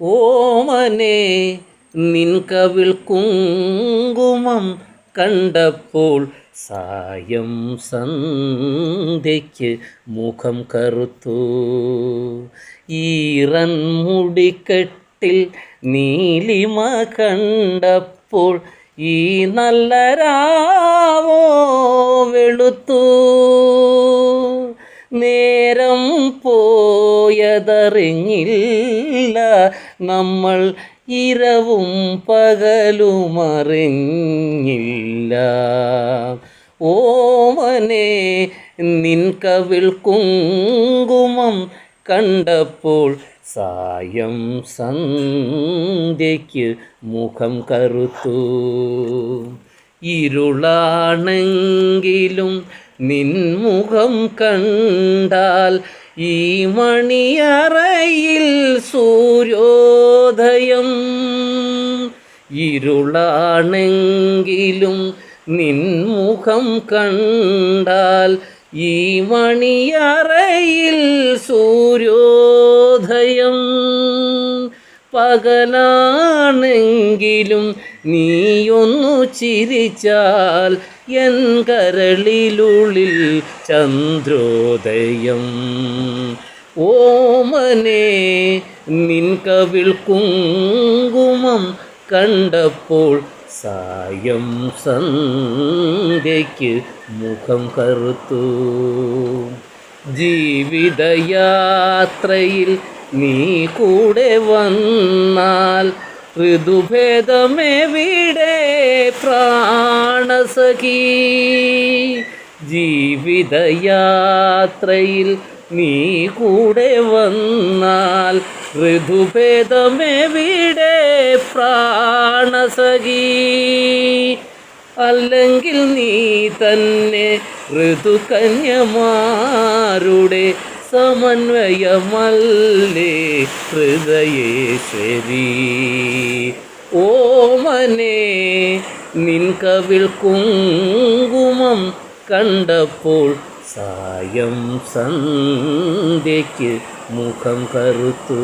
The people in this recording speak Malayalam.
ഓമനെ നിൻ കവിൾ കുങ്കുമം കണ്ടപ്പോൾ സായം സന്ധ്യയ്ക്ക് മുഖം കറുത്തു. ഈറൻ മുടിക്കെട്ടിൽ നീലിമ കണ്ടപ്പോൾ ഈ നല്ല രാവോ വെളുത്തു. നേരം പോയതറിഞ്ഞില്ല. നമ്മൾ ഇരവും പകലും അറിഞ്ഞില്ല ഓമനെ നിൻ കവിൾ കുങ്കുമം കണ്ടപ്പോൾ സായം സന്ധ്യയ്ക്ക് മുഖം കറുത്തു. ഇരുളാണെങ്കിലും നിൻമുഖം കണ്ടാൽ ഈ മണിയറയിൽ സൂര്യോദയം ഇരുളാണെങ്കിലും നിൻമുഖം കണ്ടാൽ ഈ മണിയറയിൽ സൂര്യോദയം പകലാണെങ്കിലും നീയൊന്നു ചിരിച്ചാൽ എൻ കരളിലുള്ളിൽ ചന്ദ്രോദയം. ഓമനെ നിൻ കവിൾ കുങ്കുമം കണ്ടപ്പോൾ സായം സന്ധ്യയ്ക്ക് മുഖം കറുത്തു. ജീവിതയാത്രയിൽ നീ കൂടെ വന്നാൽ ഋതുഭേദമെവിടെ പ്രാണസഖി. ജീവിതയാത്രയിൽ നീ കൂടെ വന്നാൽ ഋതുഭേദമെവിടെ പ്രാണസഖി. അല്ലെങ്കിൽ നീ തന്നെ ഋതുകന്യമാരുടെ സമന്വയമല്ലേ ഹൃദയേശ്വരി ഓമനെ നിൻ കവിൾ കുങ്കുമം കണ്ടപ്പോൾ സായം സന്ധ്യയ്ക്ക് മുഖം കറുത്തു.